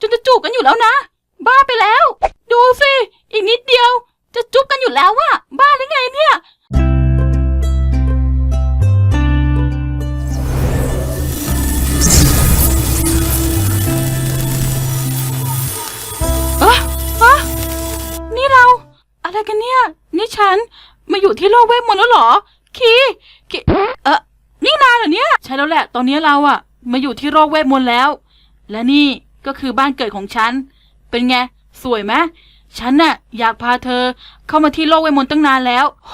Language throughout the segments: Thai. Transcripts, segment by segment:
จนจะจูบกันอยู่แล้วนะ บ้าไปแล้ว ดูสิ อีกนิดเดียว จะจุบกันอยู่แล้วอะบ้าหรือไงเนี่ยอะอะนี่เรา อะไรกันเนี่ย นี่ฉัน มาอยู่ที่โลกเวทมนต์แล้วเหรอ คีคีเออนี่นายเหรอเนี่ย ใช่แล้วแหละ ตอนนี้เราอะมาอยู่ที่โลกเวทมนต์แล้ว และนี่ ก็คือบ้านเกิดของฉัน เป็นไง สวยไหมฉันน่ะ อยากพาเธอเข้ามาที่โลกเวทมนต์ตั้งนานแล้ว โห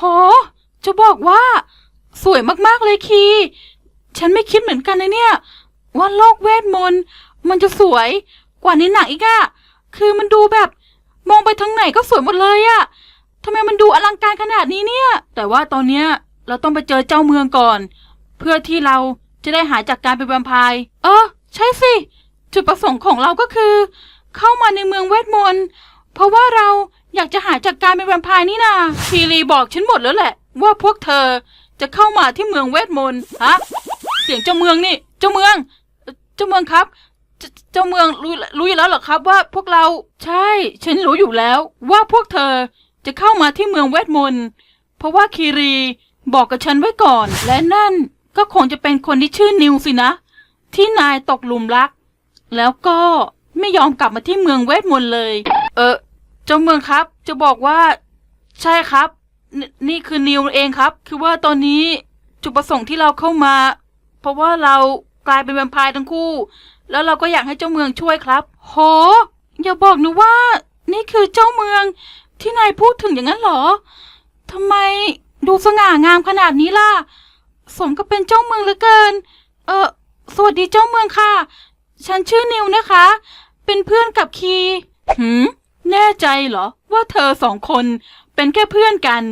จะบอกว่า สวยมากๆเลยคี ฉันไม่คิดเหมือนกันนะเนี่ย ว่าโลกเวทมนต์มันจะสวยกว่าในหนังอีกอะคือมันดูแบบ มองไปทางไหนก็สวยหมดเลยอะทำไมมันดูอลังการขนาดนี้เนี่ย แต่ว่าตอนเนี้ยเราต้องไปเจอเจ้าเมืองก่อน เพื่อที่เราจะได้หายจากการเป็นแวมไพร์ เออ ใช่สิ จุดประสงค์ของเราก็คือ เข้ามาในเมืองเวทมนต์เพราะว่าเราอยากจะหายจากการเป็นแวมไพร์นี่นาคีรีบอกฉันหมดแล้วแหละ ว่าพวกเธอจะเข้ามาที่เมืองเวทมนต์ฮะเสียงเจ้าเมืองนี่เจ้าเมืองเจ้าเมืองครับเจ้าเมืองรู้รู้อยู่แล้วเหรอครับว่าพวกเราใช่ ฉันรู้อยู่แล้วว่าพวกเธอจะเข้ามาที่เมืองเวทมนต์เพราะว่าคีรีบอกกับฉันไว้ก่อน และนั่นก็คงจะเป็นคนที่ชื่อนิวสินะ ที่นายตกหลุมรัก แล้วก็ไม่ยอมกลับมาที่เมืองเวทมนต์เลย เออ เจ้าเมืองครับ จะบอกว่า ใช่ครับนนี่คือนิวเองครับ คือว่าตอนนี้จุดประสงค์ที่เราเข้ามา เพราะว่าเรากลายเป็นแวมไพร์ทั้งคู่ แล้วเราก็อยากให้เจ้าเมืองช่วยครับ โห อย่าบอกนะว่า นี่คือเจ้าเมืองที่นายพูดถึงอย่างนั้นเหรอทำไมดูสง่างามขนาดนี้ล่ะ สมกับเป็นเจ้าเมืองเหลือเกิน เออสวัสดีเจ้าเมืองค่ะ ฉันชื่อนิวนะคะ เป็นเพื่อนกับคีหืมแน่ใจเหรอ ว่าเธอสองคนเป็นแค่เพื่อนกัน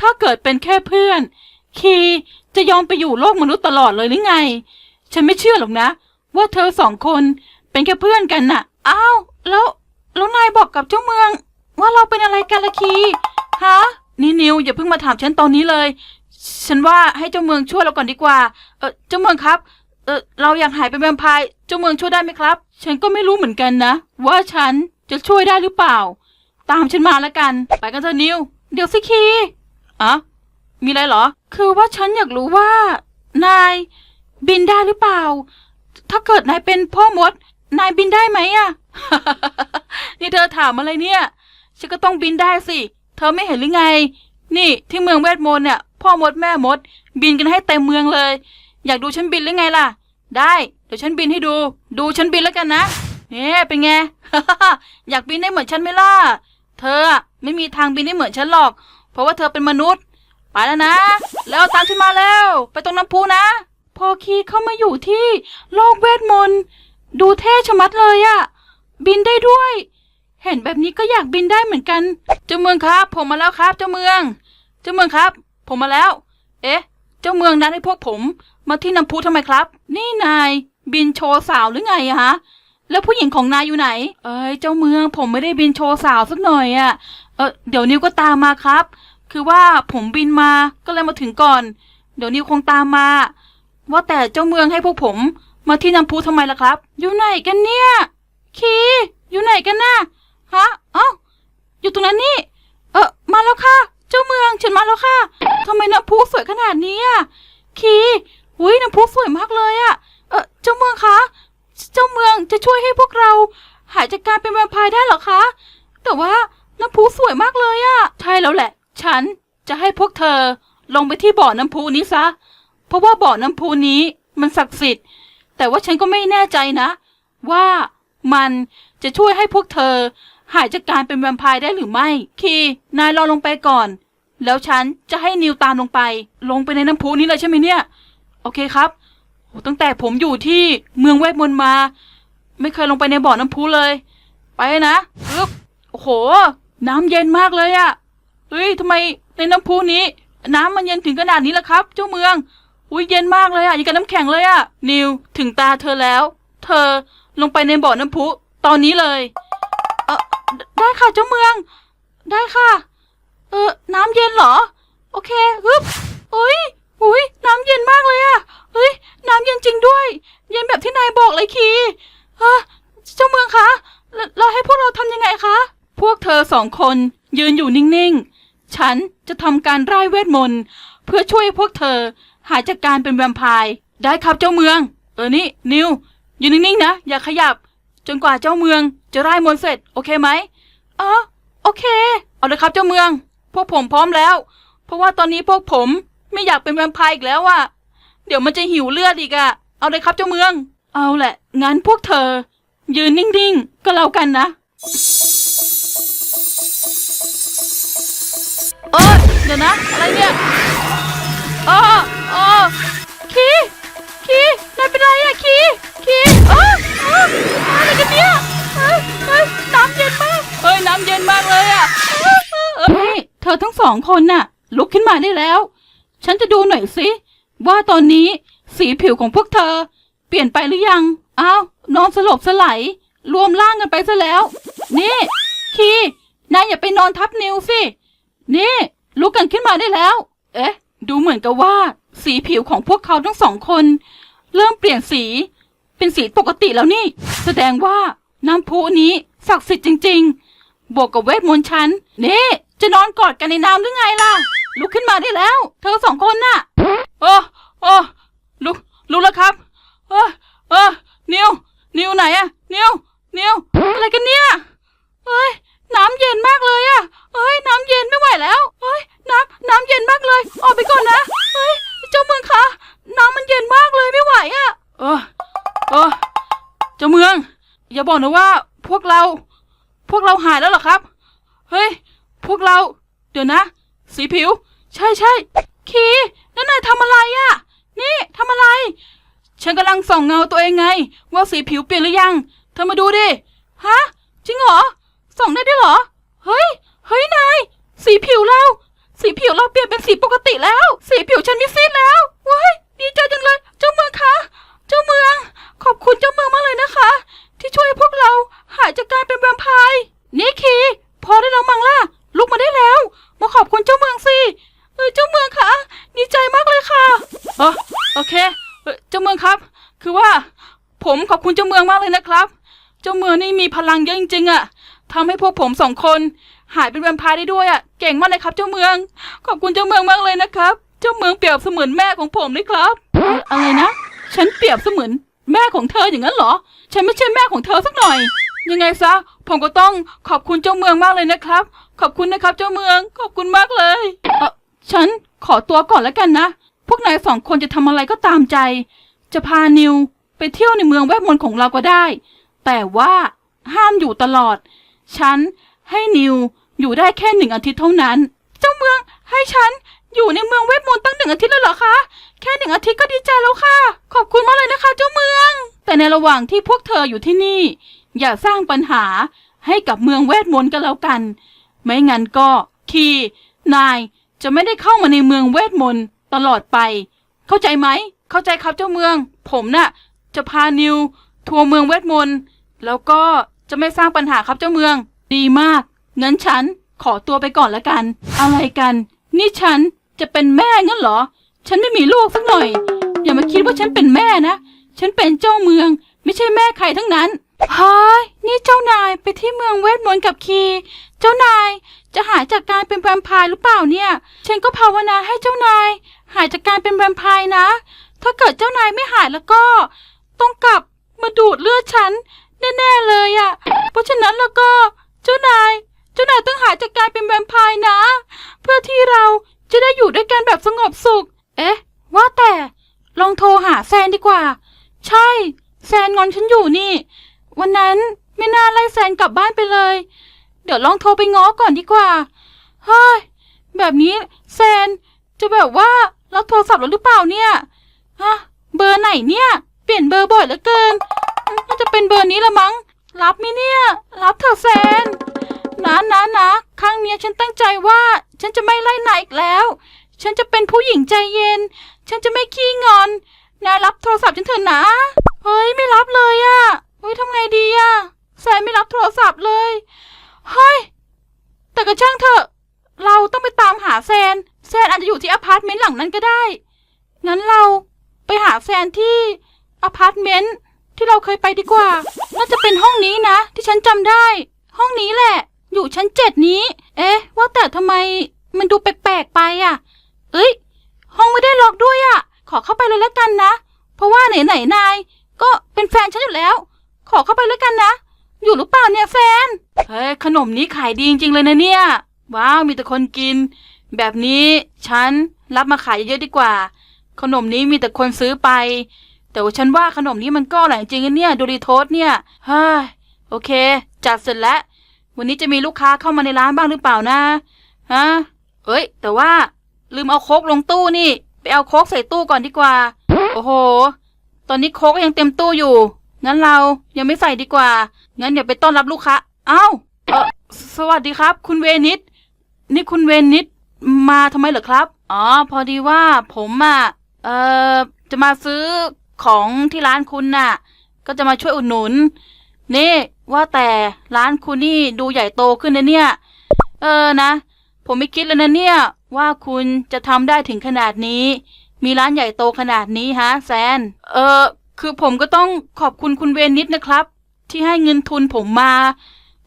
ถ้าเกิดเป็นแค่เพื่อน คีจะยอมไปอยู่โลกมนุษย์ตลอดเลยหรือไง ฉันไม่เชื่อหรอกนะ ว่าเธอสองคนเป็นแค่เพื่อนกันน่ะ อ้าว แล้ว แล้วนายบอกกับเจ้าเมือง ว่าเราเป็นอะไรกันละคีฮะนี่นิวอย่าเพิ่งมาถามฉันตอนนี้เลย ฉันว่าให้เจ้าเมืองช่วยเราก่อนดีกว่า เออเจ้าเมืองครับ เออเราอยากหายเป็นแวมไพร์เจ้าเมืองช่วยได้ไหมครับ ฉันก็ไม่รู้เหมือนกันนะ ว่าฉันจะช่วยได้หรือเปล่า ตามฉันมาแล้วกัน ไปกันเถอะนิว เดี๋ยวสิคีอะมีอะไรเหรอ คือว่าฉันอยากรู้ว่า นาย บินได้หรือเปล่า ถ้าเกิดนายเป็นพ่อมด นายบินได้ไหมอะนี่เธอถามอะไรเนี่ยฉันก็ต้องบินได้สิ เธอไม่เห็นหรือไง นี่ที่เมืองเวทมนต์เนี่ย พ่อมดแม่มด บินกันให้เต็มเมืองเลย อยากดูฉันบินหรือไงล่ะ ได้เดี๋ยวฉันบินให้ดู ดูฉันบินแล้วกันนะเนี่ยเป็นไง อยากบินได้เหมือนฉันไหมล่ะ เธอไม่มีทางบินได้เหมือนฉันหรอก เพราะว่าเธอเป็นมนุษย์ ไปแล้วนะ แล้วตามฉันมาแล้ว ไปตรงน้ำพุนะ พอคีเข้ามาอยู่ที่โลกเวทมนต์ ดูเท่ชะมัดเลยอะ บินได้ด้วย เห็นแบบนี้ก็อยากบินได้เหมือนกัน เจ้าเมืองครับ ผมมาแล้วครับ เจ้าเมือง เจ้าเมืองครับ ผมมาแล้ว เอ๊ะ เจ้าเมืองนัดให้พวกผม มาที่น้ำพุทำไมครับ นี่นาย บินโชว์สาวหรือไงอะฮะ แล้วผู้หญิงของนายอยู่ไหน เอ้ยเจ้าเมืองผมไม่ได้บินโชว์สาวสักหน่อยอะเออเดี๋ยวนิวก็ตามมาครับ คือว่าผมบินมาก็เลยมาถึงก่อน เดี๋ยวนิวคงตามมา ว่าแต่เจ้าเมืองให้พวกผม มาที่น้ำพุทำไมล่ะครับ อยู่ไหนกันเนี่ย คีอยู่ไหนกันน่ะฮะเอ้าอยู่ตรงนั้นนี่ พุสวยขนาดนี้อะคีอุ้ยน้ำพุสวยมากเลยอะเออเจ้าเมืองคะ เจ้าเมืองจะช่วยให้พวกเรา หายจากการเป็นแวมไพร์ได้หรอคะ แต่ว่าน้ำพุสวยมากเลยอะใช่แล้วแหละ ฉันจะให้พวกเธอลงไปที่บ่อน้ำพุนี้ซะ เพราะว่าบ่อน้ำพุนี้มันศักดิ์สิทธิ์ แต่ว่าฉันก็ไม่แน่ใจนะ ว่ามันจะช่วยให้พวกเธอ หายจากการเป็นแวมไพร์ได้หรือไม่ คี นายรอลงไปก่อน แล้วฉันจะให้นิวตามลงไป ลงไปในน้ำพุนี้เลยใช่ไหมเนี่ย โอเคครับโหตั้งแต่ผมอยู่ที่เมืองเวทมนต์มา ไม่เคยลงไปในบ่อน้ำพุเลย ไปนะปึ๊บโอ้โห น้ำเย็นมากเลยอะเฮ้ยทำไมในน้ำพุนี้ น้ำมันเย็นถึงขนาดนี้ล่ะครับ เจ้าเมืองอุ้ยเย็นมากเลยอะอย่างกับน้ำแข็งเลยอะนิวถึงตาเธอแล้ว เธอลงไปในบ่อน้ำพุตอนนี้เลย เออได้ค่ะเจ้าเมือง ได้ค่ะ เออน้ำเย็นเหรอ โอเคฮึบอุ้ยอุ้ยน้ำเย็นมากเลยอะเฮ้ย น้ำเย็นจริงด้วย เย็นแบบที่นายบอกเลยคีเออเจ้าเมืองคะเราให้พวกเราทำยังไงคะ พวกเธอสองคนยืนอยู่นิ่งๆ ฉันจะทำการไร้เวทมนต์เพื่อช่วยพวกเธอหายจากการเป็นแวมไพร์ได้ครับเจ้าเมือง เออนี่นิวยืนนิ่งๆนะอย่าขยับ จนกว่าเจ้าเมืองจะไร้มนต์เสร็จ โอเคไหมอ๋อโอเค เอาเลยครับเจ้าเมือง วกผมพร้อมแล้ว เพราะว่าตอนนี้พวกผมไม่อยากเป็นแวมไพร์อีกแล้วอะเดี๋ยวมันจะหิวเลือดอีกอะเอาเลยครับเจ้าเมือง เอาแหละงั้นพวกเธอ ยืนนิ่งๆ ก็แล้วกันนะเออเดี๋ยวนะ อะไรเนี่ยเออเออคีคีนายเป็นไรอะคีคีเออเอออะไรกันเนี่ย องสองคนน่ะ ลุกขึ้นมาได้แล้ว ฉันจะดูหน่อยสิ ว่าตอนนี้สีผิวของพวกเธอ เปลี่ยนไปหรือยังอ้าวนอนสลบสลายรวมร่างกันไปซะแล้ว นี่ คีนายอย่าไปนอนทับนิวสินี่ ลุกกันขึ้นมาได้แล้ว เอ๊ะ ดูเหมือนกับว่า สีผิวของพวกเขาทั้งสองคน เริ่มเปลี่ยนสี เป็นสีปกติแล้วนี่ แสดงว่าน้ำพุนี้ศักดิ์สิทธิ์จริง ๆ บวกกับเวทมนต์ฉันนี่ จะนอนกอดกันในน้ำหรือไงล่ะ ลุกขึ้นมาได้แล้ว เธอสองคนน่ะ โอ้โอ้ลุกลุกแล้วครับ เออเออนิว นิวไหนอะนิว นิว อะไรกันเนี่ย เฮ้ย น้ำเย็นมากเลยอะเฮ้ย น้ำเย็นไม่ไหวแล้ว เฮ้ย น้ำ น้ำเย็นมากเลย ออกไปก่อนนะ เฮ้ย เจ้าเมืองคะ น้ำมันเย็นมากเลยไม่ไหวอะเออ เออ เจ้าเมือง อย่าบอกนะว่า พวกเรา พวกเราหายแล้วเหรอครับ เฮ้ย พวกเรา เดี๋ยวนะ สี ผิว ใช่ใช่คีนั่นนายทำอะไรอะนี่ทำอะไร ฉันกำลังส่องเงาตัวเองไง ว่าสีผิวเปลี่ยนหรือยัง เธอมาดูดิ ฮะ จริงเหรอ ส่องได้ด้วยเหรอ เฮ้ย เฮ้ยนาย สีผิวเรา สีผิวเราเปลี่ยนเป็นสีปกติแล้ว สีผิวฉันไม่ซีดแล้วเว้ยดีใจจังเลย เจ้าเมืองคะ เจ้าเมือง ขอบคุณเจ้าเมืองมากเลยนะคะ ที่ช่วยพวกเราหายจากการเป็นแวมไพร์นี่คีพอได้แล้วมั้งล่ะ ลุกมาได้แล้ว มาขอบคุณเจ้าเมืองสิเออเจ้าเมืองคะดีใจมากเลยค่ะเออโอเคเออเจ้าเมืองครับ คือว่า ผมขอบคุณเจ้าเมืองมากเลยนะครับ เจ้าเมืองนี่มีพลังเยอะจริงๆอะทำให้พวกผมสองคน หายเป็นแวมไพร์ได้ด้วยอะเก่งมากเลยครับ เจ้าเมือง ขอบคุณเจ้าเมืองมากเลยนะครับ เจ้าเมืองเปรียบเสมือนแม่ของผมเลยครับอะอะไรนะฉันเปรียบเสมือนแม่ของเธออย่างนั้นเหรอ ฉันไม่ใช่แม่ของเธอสักหน่อย ยังไงซะ ผมก็ต้องขอบคุณเจ้าเมืองมากเลยนะครับ ขอบคุณนะครับ เจ้าเมือง ขอบคุณมากเลยเออฉันขอตัวก่อนแล้วกันนะ พวกนายสองคนจะทำอะไรก็ตามใจ จะพานิวไปเที่ยวในเมืองเวทมนต์ของเราก็ได้ แต่ว่าห้ามอยู่ตลอด ฉันให้นิวอยู่ได้แค่หนึ่งอาทิตย์เท่านั้น เจ้าเมืองให้ฉันอยู่ในเมืองเวทมนต์ตั้งหนึ่งอาทิตย์เลยเหรอคะ แค่หนึ่งอาทิตย์ก็ดีใจแล้วค่ะ ขอบคุณมากเลยนะคะ เจ้าเมือง แต่ในระหว่างที่พวกเธออยู่ที่นี่ อย่าสร้างปัญหาให้กับเมืองเวทมนต์กันแล้วกัน ไม่งั้นก็คีนายจะไม่ได้เข้ามาในเมืองเวทมนต์ตลอดไป เข้าใจไหม เข้าใจครับเจ้าเมือง ผมน่ะ จะพานิว ทัวร์เมืองเวทมนต์แล้วก็จะไม่สร้างปัญหาครับเจ้าเมือง ดีมากงั้นฉันขอตัวไปก่อนละกัน อะไรกัน นี่ฉันจะเป็นแม่งั้นเหรอ ฉันไม่มีลูกสักหน่อย อย่ามาคิดว่าฉันเป็นแม่นะ ฉันเป็นเจ้าเมือง ไม่ใช่แม่ใครทั้งนั้น เฮ้ยนี่เจ้านายไปที่เมืองเวทมนต์กับคี เจ้านายจะหายจากการเป็นแวมไพร์หรือเปล่าเนี่ย ฉันก็ภาวนาให้เจ้านาย หายจากการเป็นแวมไพร์นะ ถ้าเกิดเจ้านายไม่หายแล้วก็ ต้องกลับมาดูดเลือดฉันแน่ๆเลยอะ่ะ เพราะฉะนั้นแล้วก็เจ้านาย เจ้านายต้องหายจากการเป็นแวมไพร์นะ เพื่อที่เราจะได้อยู่ด้วยกันแบบสงบสุข เอ๊ะ ว่าแต่ลองโทรหาแซนดีกว่า ใช่แซนงอนฉันอยู่นี่ วันนั้นไม่น่าไล่แซนกลับบ้านไปเลย เดี๋ยวลองโทรไปง้อก่อนดีกว่า เฮ้ย แบบนี้แซนจะแบบว่ารับโทรศัพท์แล้วหรือเปล่าเนี่ยฮะเบอร์ไหนเนี่ย เปลี่ยนเบอร์บ่อยเหลือเกินน่าจะเป็นเบอร์นี้ละมั้ง รับไหมเนี่ย รับเถอะแซนนะนะนะครั้งเนี้ยฉันตั้งใจว่าฉันจะไม่ไล่นายอีกแล้ว ฉันจะเป็นผู้หญิงใจเย็น ฉันจะไม่ขี้งอนนายรับโทรศัพท์ฉันเถอะนะ เฮ้ย ไม่รับเลยอะ เฮ้ยทำไงดีอะแซนไม่รับโทรศัพท์เลย เฮ้ย แต่ก็ช่างเถอะ เราต้องไปตามหาแซน แซนอาจจะอยู่ที่อพาร์ตเมนต์หลังนั้นก็ได้ งั้นเราไปหาแซนที่อพาร์ตเมนต์ที่เราเคยไปดีกว่า น่าจะเป็นห้องนี้นะ ที่ฉันจำได้ ห้องนี้แหละ อยู่ชั้นเจ็ดนี้ เอ๊ะ ว่าแต่ทำไมมันดูแปลกๆไปอะเอ้ย ห้องไม่ได้ล็อกด้วยอะขอเข้าไปเลยแล้วกันนะ เพราะว่าไหนๆนายก็เป็นแฟนฉันอยู่แล้ว ขอเข้าไปแล้วกันนะ อยู่หรือเปล่าเนี่ยแฟน เฮ้ย ขนมนี้ขายดีจริงๆเลยนะเนี่ย ว้าว มีแต่คนกิน แบบนี้ฉันรับมาขายเยอะดีกว่า ขนมนี้มีแต่คนซื้อไป แต่ว่าฉันว่าขนมนี้มันก็อร่อยจริงๆนะเนี่ยดูรีโทสเนี่ยเฮ้ยโอเค จัดเสร็จแล้ว วันนี้จะมีลูกค้าเข้ามาในร้านบ้างหรือเปล่านะฮะเอ้ย แต่ว่าลืมเอาโคกลงตู้นี่ ไปเอาโคกใส่ตู้ก่อนดีกว่า โอ้โห ตอนนี้โคกยังเต็มตู้อยู่ งั้นเรายังไม่ใส่ดีกว่า งั้นเดี๋ยวไปต้อนรับลูกค้า เอ้า เออสวัสดีครับ คุณเวนิด นี่คุณเวนิดมาทำไมเหรอครับ อ๋อ พอดีว่าผมอะ เอ่อ จะมาซื้อของที่ร้านคุณน่ะ ก็จะมาช่วยอุดหนุน นี่ว่าแต่ร้านคุณนี่ดูใหญ่โตขึ้นนะเนี่ย เออนะ ผมไม่คิดเลยนะเนี่ย ว่าคุณจะทำได้ถึงขนาดนี้ มีร้านใหญ่โตขนาดนี้ฮะแซน เออ คือผมก็ต้องขอบคุณคุณเวนิดนะครับ ที่ให้เงินทุนผมมา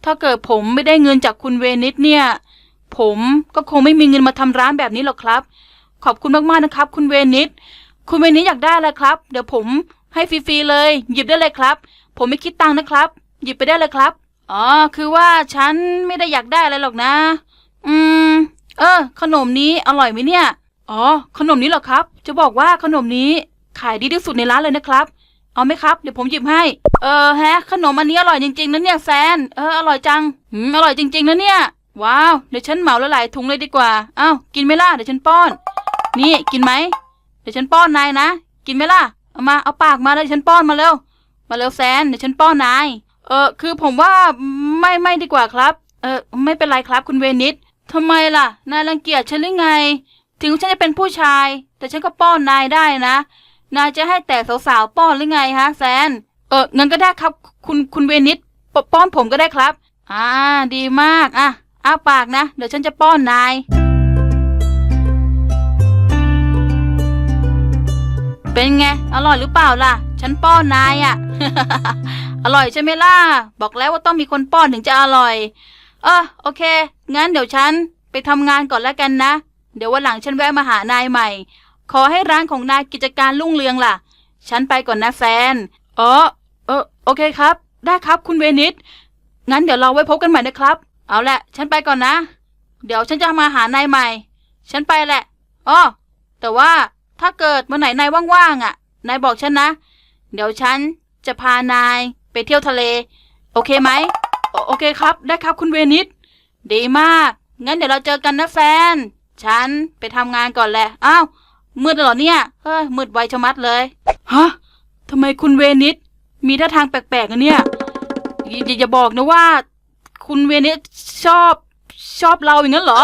ถ้าเกิดผมไม่ได้เงินจากคุณเวนิดเนี่ย ผมก็คงไม่มีเงินมาทำร้านแบบนี้หรอกครับ ขอบคุณมากๆนะครับ คุณเวนิดคุณเวนิดอยากได้อะไรครับ เดี๋ยวผมให้ฟรีๆเลย หยิบได้เลยครับ ผมไม่คิดตังค์นะครับ หยิบไปได้เลยครับอ๋อคือว่าฉันไม่ได้อยากได้อะไรหรอกนะ อืม เออ ขนมนี้อร่อยไหมเนี่ย อ๋อ ขนมนี้เหรอครับ จะบอกว่าขนมนี้ขายดีที่สุดในร้านเลยนะครับ เอาไหมครับ เดี๋ยวผมหยิบให้ เออแฮะขนมอันนี้อร่อยจริงๆนะเนี่ยแซน เอออร่อยจังอืมอร่อยจริงๆนะเนี่ย ว้าว เดี๋ยวฉันเหมาละหลายถุงเลยดีกว่าเอ้ากินไหมล่ะ เดี๋ยวฉันป้อน นี่กินไหม เดี๋ยวฉันป้อนนายนะ กินไหมล่ะ เอามาเอาปากมาเลยฉันป้อนมาเร็ว มาเร็วแซน เดี๋ยวฉันป้อนนาย เออคือผมว่าไม่ไม่ดีกว่าครับ เออไม่เป็นไรครับคุณเวนิดทำไมล่ะ นายรังเกียจฉันหรือไง ถึงฉันจะเป็นผู้ชาย แต่ฉันก็ป้อนนายได้นะ นายจะให้แต่สาวๆป้อนหรือไงฮะแซน เอองั้นก็ได้ครับ คุณคุณเวนิดปป้อนผมก็ได้ครับ อ่า ดีมากอะอ้าปากนะ เดี๋ยวฉันจะป้อนนาย เป็นไง อร่อยหรือเปล่าล่ะ ฉันป้อนนายอะ อร่อยใช่ไหมล่ะ บอกแล้วว่าต้องมีคนป้อนถึงจะอร่อย เออโอเค งั้นเดี๋ยวฉันไปทำงานก่อนแล้วกันนะ เดี๋ยววันหลังฉันแวะมาหานายใหม่ ขอให้ร้านของนายกิจการรุ่งเรืองล่ะ ฉันไปก่อนนะแซนอ๋อ เออ โอเคครับ ได้ครับคุณเวนิส งั้นเดี๋ยวเราไว้พบกันใหม่นะครับ เอาละฉันไปก่อนนะ เดี๋ยวฉันจะมาหานายใหม่ ฉันไปแหละ อ๋อ แต่ว่าถ้าเกิดวันไหนนายว่างๆอะ นายบอกฉันนะ เดี๋ยวฉันจะพานายไปเที่ยวทะเล โอเคไหม โอโอเคครับ ได้ครับคุณเวนิส ดีมาก งั้นเดี๋ยวเราเจอกันนะแฟน ฉันไปทำงานก่อนแหละ อ้าว มืดแล้วเหรอเนี่ย เฮ้ย มืดไวชะมัดเลย ฮะทำไมคุณเวนิสมีท่าทางแปลกๆอะเนี่ยอย่าอย่าอย่าบอกนะว่า คุณเวนิสชอบชอบเราอย่างนั้นเหรอ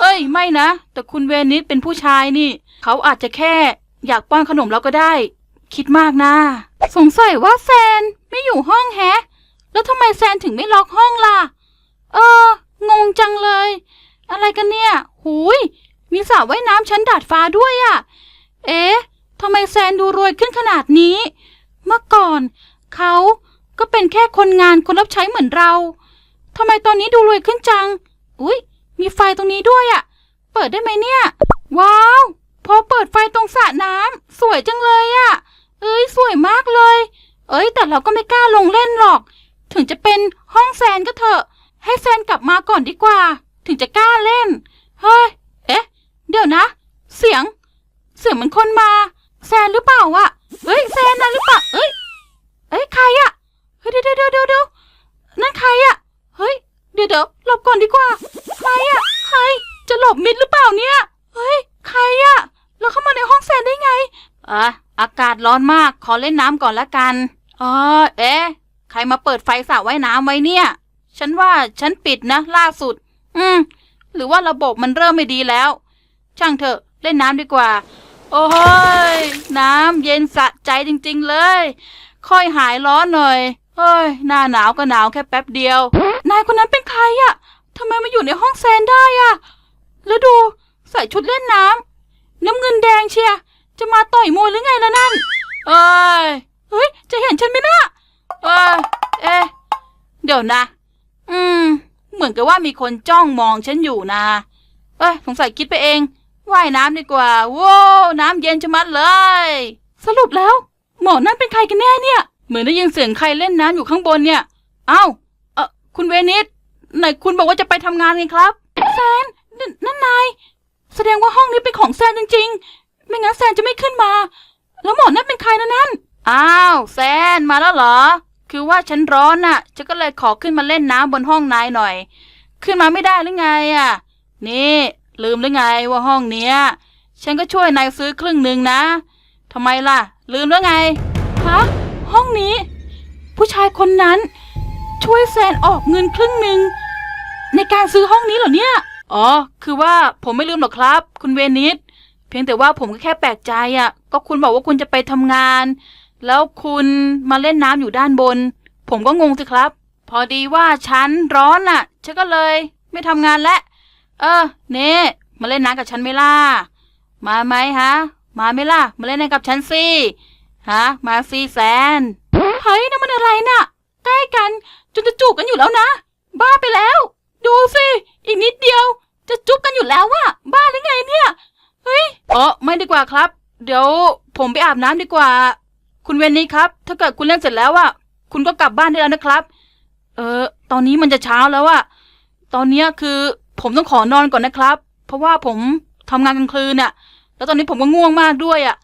เอ้ย ไม่นะ แต่คุณเวนิสเป็นผู้ชายนี่ เขาอาจจะแค่อยากป้อนขนมเราก็ได้ คิดมากนะ สงสัยว่าแซนไม่อยู่ห้องแฮะ แล้วทำไมแซนถึงไม่ล็อกห้องล่ะ เออ งงจังเลย อะไรกันเนี่ย หูย มีสระว่ายน้ำชั้นดาดฟ้าด้วยอะ่ะ เอ๊ะทำไมแซนดูรวยขึ้นขนาดนี้ เมื่อก่อน เขาก็เป็นแค่คนงานคนรับใช้เหมือนเราทำไมตอนนี้ดูรวยขึ้นจัง อุ้ยมีไฟตรงนี้ด้วยอะ่ะ เปิดได้ไหมเนี่ย ว้าว พอเปิดไฟตรงสระน้ำสวยจังเลยอะ่ะ เอ้ย สวยมากเลย เอ้ย แต่เราก็ไม่กล้าลงเล่นหรอก ถึงจะเป็นห้องแซนก็เถอะ ให้แซนกลับมาก่อนดีกว่า ถึงจะกล้าเล่น เฮ้ย เอ๊ะเดี๋ยวนะ เสียง เสียงเหมือนคนมา แซนหรือเปล่าวะเฮ้ยแซนนะหรือเปล่าเอ้ยเอ้ยใครอะเฮ้ยเดี๋ยวเดี๋ยวเดี๋ยวเดี๋ยวนั่นใครอะเฮ้ยเดี๋ยวเดี๋ยวหลบก่อนดีกว่า ใครอะใคร จะหลบมิดหรือเปล่าเนี่ยเฮ้ยใครอะเราเข้ามาในห้องแซนได้ไงอะอากาศร้อนมากขอเล่นน้ำก่อนละกันอ๋อเอ๊ะใครมาเปิดไฟสระว่ายน้ำไว้เนี่ย ฉันว่าฉันปิดนะล่าสุด อืม หรือว่าระบบมันเริ่มไม่ดีแล้ว ช่างเถอะเล่นน้ำดีกว่า โอ้ยน้ำเย็นสะใจจริงๆเลย ค่อยหายร้อนหน่อยเฮ้ยหน้าหนาวก็หนาวแค่แป๊บเดียว นายคนนั้นเป็นใครอะทำไมมาอยู่ในห้องแซนได้อะแล้วดูใส่ชุดเล่นน้ำน้ำเงินแดงเชียจะมาต่อยมวยหรือไงล่ะนั่น เอ้ยเฮ้ย จะเห็นฉันไหมนะเอ้ยเอ๊เดี๋ยวนะ อืม เหมือนกับว่ามีคนจ้องมองฉันอยู่นะ เอ้ย สงสัยคิดไปเอง ว่ายน้ำดีกว่า โว้วน้ำเย็นชะมัดเลย สรุปแล้ว หมอนั่นเป็นใครกันแน่เนี่ย เหมือนได้ยินเสียงใครเล่นน้ำอยู่ข้างบนเนี่ย เอ้า เออคุณเวนิสไหนคุณบอกว่าจะไปทำงานไงครับ แซนนนั่นนาย แสดงว่าห้องนี้เป็นของแซนจริงๆ ไม่งั้นแซนจะไม่ขึ้นมา แล้วหมอนั่นเป็นใครนะนั่น อ้าว แซนมาแล้วเหรอ คือว่าฉันร้อนน่ะ ฉันก็เลยขอขึ้นมาเล่นน้ำบนห้องนายหน่อย ขึ้นมาไม่ได้หรือไงอะ นี่ ลืมหรือไงว่าห้องเนี้ย ฉันก็ช่วยนายซื้อครึ่งหนึ่งนะทำไมล่ะ ลืมหรือไงฮะห้องนี้ ผู้ชายคนนั้น ช่วยแซนออกเงินครึ่งหนึ่งในการซื้อห้องนี้เหรอเนี่ย อ๋อ คือว่าผมไม่ลืมหรอกครับ คุณเวนิสเพียงแต่ว่าผมก็แค่แปลกใจอะ่ะ ก็คุณบอกว่าคุณจะไปทำงาน แล้วคุณมาเล่นน้ำอยู่ด้านบน ผมก็งงสิครับ พอดีว่าฉันร้อนอะ ฉันก็เลย ไม่ทำงานแล้ว เออเน่มาเล่นน้ำกับฉันไม่ล่ะมาไหมฮะ มาไม่ล่ะ มาเล่นน้ำกับฉันสิฮะ มาสิแซนเฮ้ยนั่นมันอะไรน่ะ ใกล้กันจนจะจูบกันอยู่แล้วนะ บ้าไปแล้ว ดูสิ อีกนิดเดียว จะจุ๊บกันอยู่แล้วว่ะบ้าหรือไงเนี่ยเฮ้ยเออไม่ดีกว่าครับ เดี๋ยวผมไปอาบน้ำดีกว่า คุณเวนนี่ครับ ถ้าเกิดคุณเล่นเสร็จแล้วอะคุณก็กลับบ้านได้แล้วนะครับ เออ ตอนนี้มันจะเช้าแล้วอะตอนเนี้ยคือ ผมต้องขอนอนก่อนนะครับ เพราะว่าผมทำงานกลางคืนน่ะ แล้วตอนนี้ผมก็ง่วงมากด้วยอะ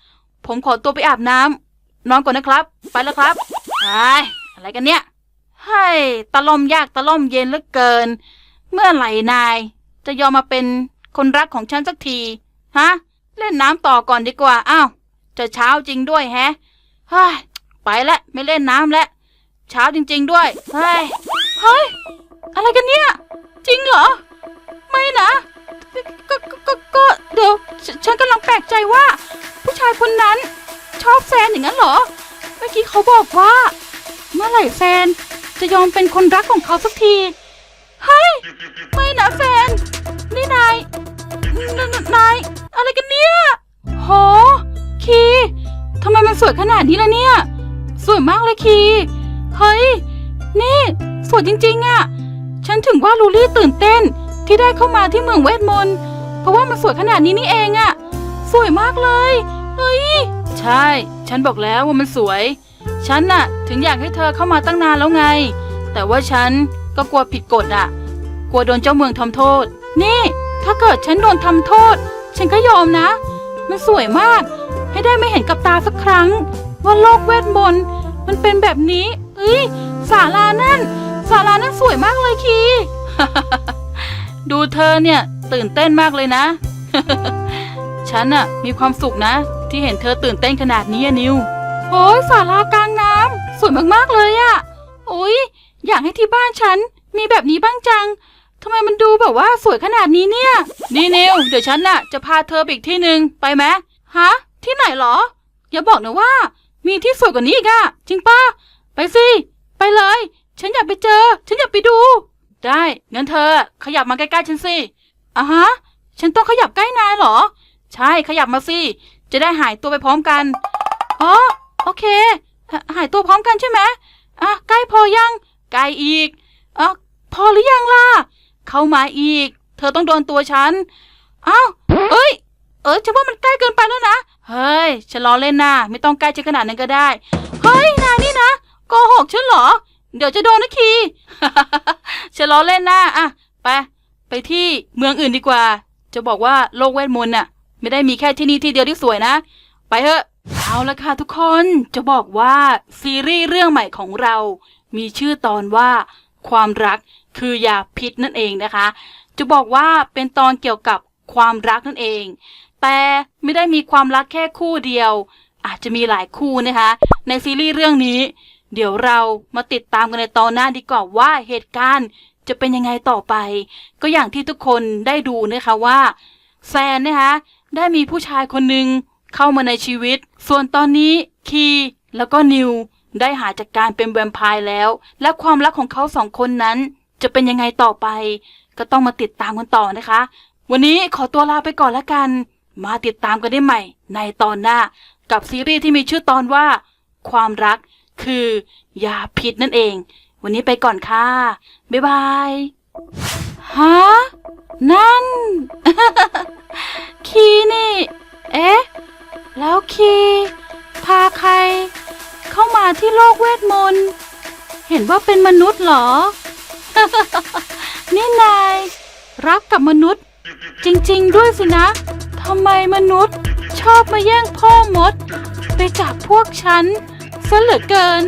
ผมขอตัวไปอาบน้ำนอนก่อนนะครับ ไปแล้วครับไอ้ยอะไรกันเนี่ยให้ตะล่อมยากตะล่อมเย็นเหลือเกิน เมื่อไหร่นาย จะยอมมาเป็นคนรักของฉันสักที ฮะ เล่นน้ำต่อก่อนดีกว่า อ้าว จะเช้าจริงด้วยแฮะเฮ้ยไปละไม่เล่นน้ำแล้วเช้าจริง ๆ ด้วยเฮ้ยเฮ้ยอะไรกันเนี่ย จริงเหรอ ไม่นะก็ก็ก็เดี๋ยวฉฉันกำลังแปลกใจว่า ผู้ชายคนนั้นชอบแฟนอย่างนั้นเหรอ เมื่อกี้เขาบอกว่า เมื่อไหร่แฟนจะยอมเป็นคนรักของเขาสักทีเฮ้ยไม่นะแฟน นี่นายนนนายอะไรกันเนี่ยโหคีทำไมมันสวยขนาดนี้ล่ะเนี่ย สวยมากเลยคีเฮ้ย นี่ สวยจริงๆอะฉันถึงว่าลูลี่ตื่นเต้น ที่ได้เข้ามาที่เมืองเวทมนต์เพราะว่ามันสวยขนาดนี้นี่เองอะสวยมากเลยเฮ้ยใช่ ฉันบอกแล้วว่ามันสวย ฉันน่ะ ถึงอยากให้เธอเข้ามาตั้งนานแล้วไง แต่ว่าฉันก็กลัวผิดกฎอะกลัวโดนเจ้าเมืองทำโทษ นี่ ถ้าเกิดฉันโดนทำโทษ ฉันก็ยอมนะ มันสวยมาก ให้ได้ไม่เห็นกับตาสักครั้ง ว่าโลกเวทมนต์มันเป็นแบบนี้เอ้ยศาลานั่นศาลานั่นสวยมากเลยคี ดูเธอเนี่ยตื่นเต้นมากเลยนะ ฉันอะมีความสุขนะ ที่เห็นเธอตื่นเต้นขนาดนี้อะนิว โอ้ยศาลากลางน้ำสวยมากๆเลยอะโอ้ยอยากให้ที่บ้านฉันมีแบบนี้บ้างจังทำไมมันดูแบบว่าสวยขนาดนี้เนี่ย นี่นิว เดี๋ยวฉันน่ะ จะพาเธอไปอีกที่หนึ่งไปไหมฮะ ที่ไหนเหรอ อย่าบอกนะว่า มีที่สวยกว่านี้อีกอะจริงป้าไปสิ ไปเลย ฉันอยากไปเจอ ฉันอยากไปดู ได้งั้นเธอ ขยับมาใกล้ๆฉันสิอะฮะ ฉันต้องขยับใกล้นายเหรอ ใช่ขยับมาสิ จะได้หายตัวไปพร้อมกันอ๋อโอเคหาหายตัวพร้อมกันใช่ไหมอะใกล้พอยังใกล้อีกอะพอหรือยังล่ะ เข้ามาอีก เธอต้องโดนตัวฉันอ้าวเอ้ย เออฉันว่ามันใกล้เกินไปแล้วนะ เฮ้ยฉันล้อเล่นนะไม่ต้องใกล้ฉันขนาดนั้นก็ได้ เฮ้ยนายนี่นะโกหกฉันเหรอ เดี๋ยวจะโดนนะคีฉันล้อเล่นนะอะไปไปที่เมืองอื่นดีกว่า จะบอกว่าโลกเวทมนต์น่ะ ไม่ได้มีแค่ที่นี่ที่เดียวที่สวยนะ ไปเถอะ เอาละค่ะทุกคนจะบอกว่าซีรีส์เรื่องใหม่ของเรา มีชื่อตอนว่าความรักคือยาพิษนั่นเองนะคะ จะบอกว่าเป็นตอนเกี่ยวกับความรักนั่นเอง แต่ไม่ได้มีความรักแค่คู่เดียว อาจจะมีหลายคู่นะคะ ในซีรีส์เรื่องนี้ เดี๋ยวเรามาติดตามกันในตอนหน้าดีกว่าว่าเหตุการณ์จะเป็นยังไงต่อไป ก็อย่างที่ทุกคนได้ดูนะคะว่าแซนนะคะได้มีผู้ชายคนหนึ่งเข้ามาในชีวิต ส่วนตอนนี้คีแล้วก็นิวได้หายจากการเป็นแวมไพร์แล้ว และความรักของเขาสองคนนั้น จะเป็นยังไงต่อไป ก็ต้องมาติดตามกันต่อนะคะ วันนี้ขอตัวลาไปก่อนละกัน มาติดตามกันได้ใหม่ ในตอนหน้า กับซีรีส์ที่มีชื่อตอนว่า ความรัก คือยาพิษนั่นเอง วันนี้ไปก่อนค่ะ บ๊ายบายฮะนั่น คีนี่ เอ๊ะ แล้วคีพาใคร เข้ามาที่โลกเวทมนต์ เห็นว่าเป็นมนุษย์เหรอ นี่นาย รักกับมนุษย์ จริง ๆ ด้วยสินะทำไมมนุษย์ชอบมาแย่งพ่อมด ไปจากพวกฉัน ซะเหลือเกิน